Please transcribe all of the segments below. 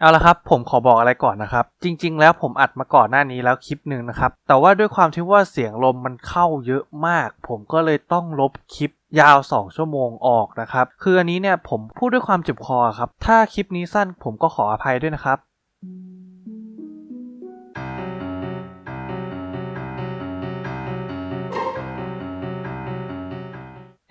เอาละครับผมขอบอกอะไรก่อนนะครับ จริง ๆ แล้วผมอัดมาก่อนหน้านี้แล้วคลิปหนึ่งนะครับ แต่ว่าด้วยความที่ว่าเสียงลมมันเข้าเยอะมาก ผมก็เลยต้องลบคลิปยาว 2 ชั่วโมงออกนะครับ คืออันนี้เนี่ยผมพูดด้วยความเจ็บคอครับ ถ้าคลิปนี้สั้นผมก็ขออภัยด้วยนะครับ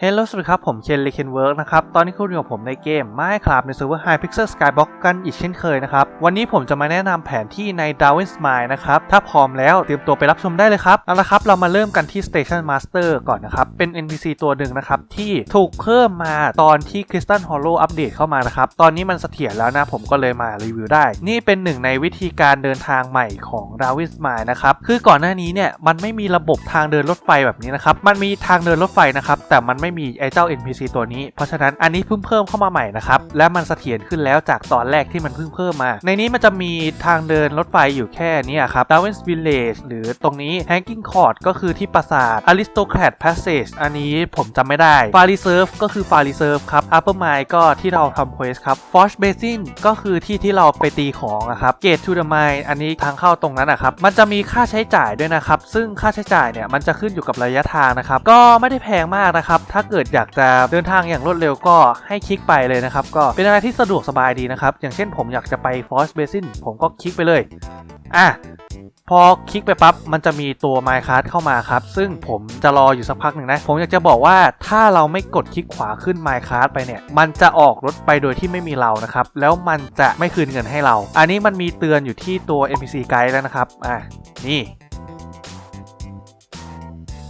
ฮลโลสวัสดีครับ ผมเคนเลเคนเวิร์กนะครับ ตอนนี้คุณอยู่กับผมในเกม Minecraft ในเซิร์ฟเวอร์ High Pixel Skybox กันอีกเช่นเคยนะครับ วันนี้ผมจะมาแนะนำแผนที่ใน Darwin's Mine นะครับ ถ้าพร้อมแล้วเตรียมตัวไปรับชมได้เลยครับ เอาละครับ เรามาเริ่มกันที่ Station Master ก่อนนะครับ เป็น NPC ตัวหนึ่งนะครับ ที่ถูกเพิ่มมาตอนที่ Crystal Hollow อัปเดตเข้ามานะครับ ตอนนี้มันเสถียรแล้วนะผมก็เลยมารีวิวได้ นี่เป็นหนึ่งในวิธีการเดินทางใหม่ของ Darwin's Mine นะครับคือก่อนหน้านี้เนี่ยมันไม่มีระบบทางเดินรถไฟแบบนี้นะครับมันมีทางเดินรถไฟนะครับแต่มันไไม่มีไอเจ้า NPC ตัวนี้ เพราะฉะนั้นอันนี้เพิ่งเพิ่มเข้ามาใหม่นะครับ และมันเสถียรขึ้นแล้วจากตอนแรกที่มันเพิ่งเพิ่มมา ในนี้มันจะมีทางเดินรถไฟอยู่แค่นี้ครับ Darwin's Village หรือตรงนี้ Hanging Court ก็คือที่ปราสาท Aristocrat Passage อันนี้ผมจำไม่ได้ Far Reserve ก็คือ Far Reserve ครับ Upper Mine ก็ที่เราทำ Quest ครับ Forge Basin ก็คือที่ที่เราไปตีของอะครับ Gate to the Mine อันนี้ทางเข้าตรงนั้นนะครับ มันจะมีค่าใช้จ่ายด้วยนะครับ ซึ่งค่าใช้จ่ายเนี่ยมันจะขึ้นอยู่กับระยะทางนะครับ ก็ไม่ได้แพงมากนะครับถาเกิดอยากจะเดินทางอย่างรวดเร็วก็ให้คลิกไปเลยนะครับ ก็เป็นอะไรที่สะดวกสบายดีนะครับ อย่างเช่นผมอยากจะไป Forge Basin ผมก็คลิกไปเลย อะพอคลิกไปปั๊บ มันจะมีตัว Minecraft เข้ามาครับ ซึ่งผมจะรออยู่สักพักหนึ่งนะ ผมอยากจะบอกว่าถ้าเราไม่กดคลิกขวาขึ้น Minecraft ไปเนี่ย มันจะออกรถไปโดยที่ไม่มีเรานะครับ แล้วมันจะไม่คืนเงินให้เรา อันนี้มันมีเตือนอยู่ที่ตัว NPC Guide แล้วนะครับ อะ นี่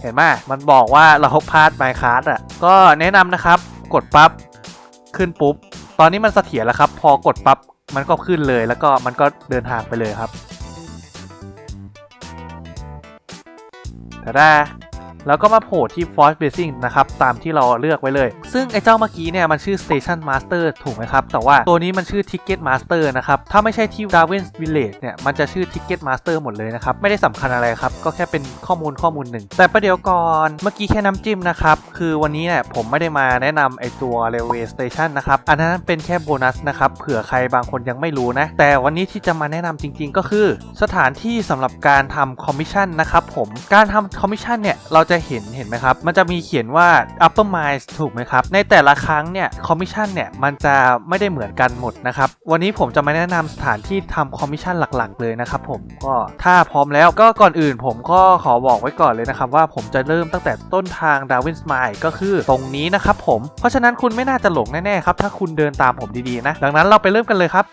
ห็นไหมมันบอกว่าเราพลาดไมค์คัสอะ ก็แนะนำนะครับ กดปั๊บ ขึ้นปุ๊บ ตอนนี้มันเสถียรแล้วครับ พอกดปั๊บ มันก็ขึ้นเลย แล้วก็มันก็เดินทางไปเลยครับแต่ได้ แล้วก็มาโผล่ที่ Force Basing นะครับ ตามที่เราเลือกไว้เลย ซึ่งไอ้เจ้าเมื่อกี้เนี่ย มันชื่อ Station Master ถูกไหมครับ แต่ว่าตัวนี้มันชื่อ Ticket Master นะครับ ถ้าไม่ใช่ที่ Darwin's Village เนี่ย มันจะชื่อ Ticket Master หมดเลยนะครับ ไม่ได้สำคัญอะไรครับ ก็แค่เป็นข้อมูลข้อมูลหนึ่ง แต่ประเดี๋ยวก่อน เมื่อกี้แค่น้ำจิ้มนะครับ คือวันนี้เนี่ยผมไม่ได้มาแนะนำไอ้ตัว Railway Station นะครับ อันนั้นเป็นแค่โบนัสนะครับ เผื่อใครบางคนยังไม่รู้นะ แต่วันนี้ที่จะมาแนะนำจริง ๆ ก็คือ สถานที่สำหรับการทำคอมมิชชั่นนะครับผม การทำคอมมิชชั่นเนี่ย เราจะเห็นเห็นไหมครับ มันจะมีเขียนว่า upper mines ถูกไหมครับ ในแต่ละครั้งเนี่ยคอมมิชชั่นเนี่ยมันจะไม่ได้เหมือนกันหมดนะครับ วันนี้ผมจะมาแนะนำสถานที่ทำคอมมิชชั่นหลักๆ เลยนะครับผมก็ถ้าพร้อมแล้วก็ก่อนอื่นผมก็ขอบอกไว้ก่อนเลยนะครับว่าผมจะเริ่มตั้งแต่ต้นทาง Darwin's Mine ก็คือตรงนี้นะครับผมเพราะฉะนั้นคุณไม่น่าจะหลงแน่ๆครับถ้าคุณเดินตามผมดีๆนะดังนั้นเราไปเริ่มกันเลยครับ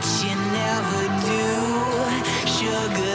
but you never do, sugar.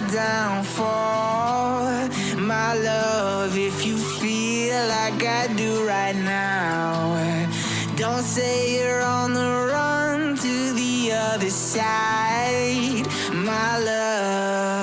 downfall. My love, if you feel like I do right now, don't say you're on the run to the other side. My love.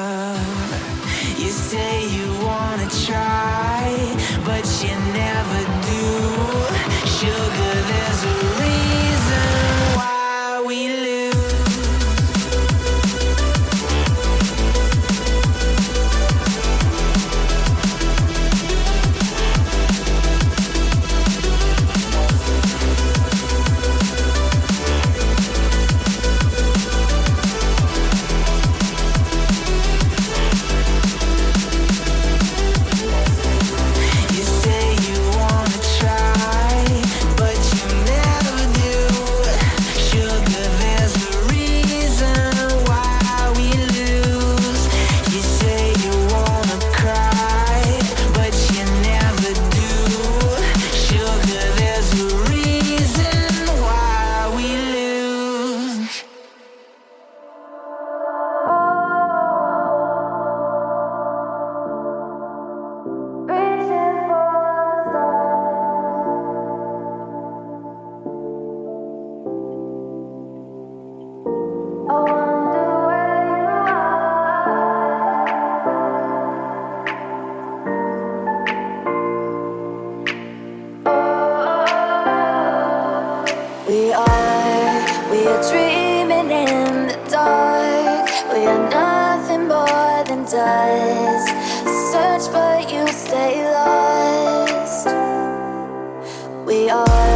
We are.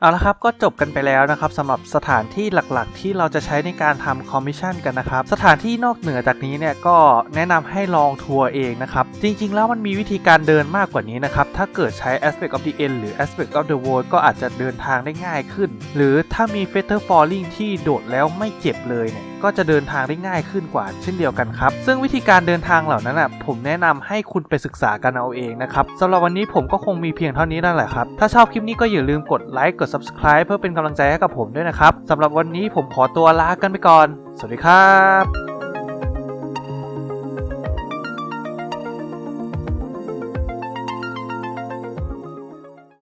เอาละครับก็จบกันไปแล้วนะครับสำหรับสถานที่หลักๆ ที่เราจะใช้ในการทำคอมมิชชั่นกันนะครับ สถานที่นอกเหนือจากนี้เนี่ยก็แนะนำให้ลองทัวร์เองนะครับจริงๆแล้วมันมีวิธีการเดินมากกว่านี้นะครับถ้าเกิดใช้ aspect of the end หรือ aspect of the world ก็อาจจะเดินทางได้ง่ายขึ้น หรือถ้ามี feather falling ที่โดดแล้วไม่เจ็บเลยเนี่ย ก็จะเดินทางได้ง่ายขึ้นกว่าเช่นเดียวกันครับ ซึ่งวิธีการเดินทางเหล่านั้นอะผมแนะนำให้คุณไปศึกษากันเอาเองนะครับสำหรับวันนี้ผมก็คงมีเพียงเท่านี้นั่นแหละครับ ถ้าชอบคลิปนี้ก็อย่าลืมกดไลค์กด subscribe เพื่อเป็นกำลังใจให้กับผมด้วยนะครับสำหรับวันนี้ผมขอตัวลากันไปก่อน สวัสดีครับ